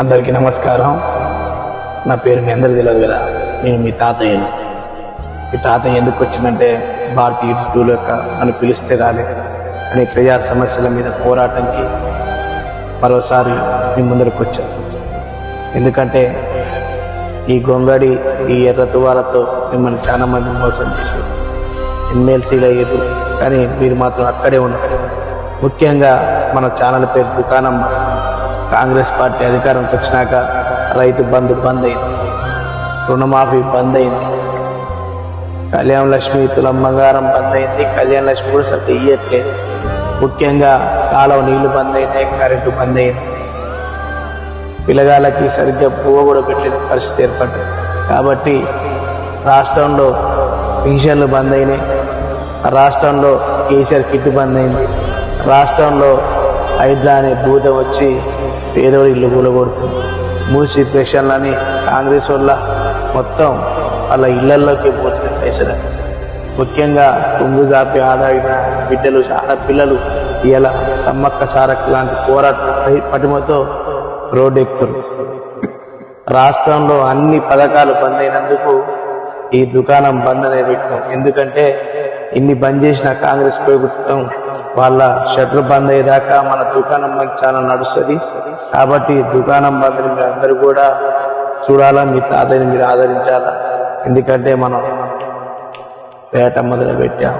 అందరికీ నమస్కారం. నా పేరు మీ అందరికి తెలియదు కదా. నేను మీ తాతయ్యను. మీ తాతయ్య ఎందుకు వచ్చిందంటే భారతీయ టూల్ యొక్క అని పిలిస్తే రాలే అని ప్రజా సమస్యల మీద పోరాటానికి మరోసారి మీ ముందరకు వచ్చాను. ఎందుకంటే ఈ గొంగడి ఈ ఎర్ర తువాలతో మిమ్మల్ని చాలా మంది మోసం చేశారు. ఎమ్మెల్సీలు అయ్యారు కానీ మీరు మాత్రం అక్కడే ఉన్నారు. ముఖ్యంగా మన ఛానల్ పేరు దుకాణం. కాంగ్రెస్ పార్టీ అధికారంకి వచ్చినాక రైతు బంధు బంద్ అయింది రుణమాఫీ బంద్ అయింది కళ్యాణ లక్ష్మి తులం బంగారం బంద్ అయింది కళ్యాణ లక్ష్మి కూడా సరిగ్గా ఇయ్యట్లేదు. ముఖ్యంగా కాలువ నీళ్ళు బంద్ అయినాయి కరెంటు బంద్ అయింది పిల్లగాళ్ళకి సరిగ్గా పువ్వు కూడా పెట్టలేని పరిస్థితి ఏర్పడింది కాబట్టి రాష్ట్రంలో పెన్షన్లు బంద్ అయినాయి రాష్ట్రంలో కేసీఆర్ కిట్ బంద్ అయింది రాష్ట్రంలో హైడ్రా అనే భూతం వచ్చి పేదోడి ఇల్లు కూలగొడుతుంది మూసి కాంగ్రెస్ వల్ల మొత్తం వాళ్ళ ఇళ్ళలోకి పోతుంది పైసలు ముఖ్యంగా కుంగు జాపి ఆడాడిన బిడ్డలు ఆడపిల్లలు ఇలా సమ్మక్క సారక్ లాంటి పోరాట పటిమతో రోడ్డు ఎక్కుతున్నారు రాష్ట్రంలో అన్ని పథకాలు బంద్ అయినందుకు ఈ దుకాణం బంద్ అనే పెట్టినాం ఎందుకంటే ఇన్ని బంద్ చేసిన కాంగ్రెస్ ప్రభుత్వం వాళ్ళ షట్టర్ బంద్ అయ్యేదాకా మన దుకాణం మనకి చాలా నడుస్తుంది. కాబట్టి దుకాణం బంద్ని మీరు అందరూ కూడా చూడాలా మీ తాతని మీరు ఆదరించాలా? ఎందుకంటే మనం పేట మొదలు పెట్టాం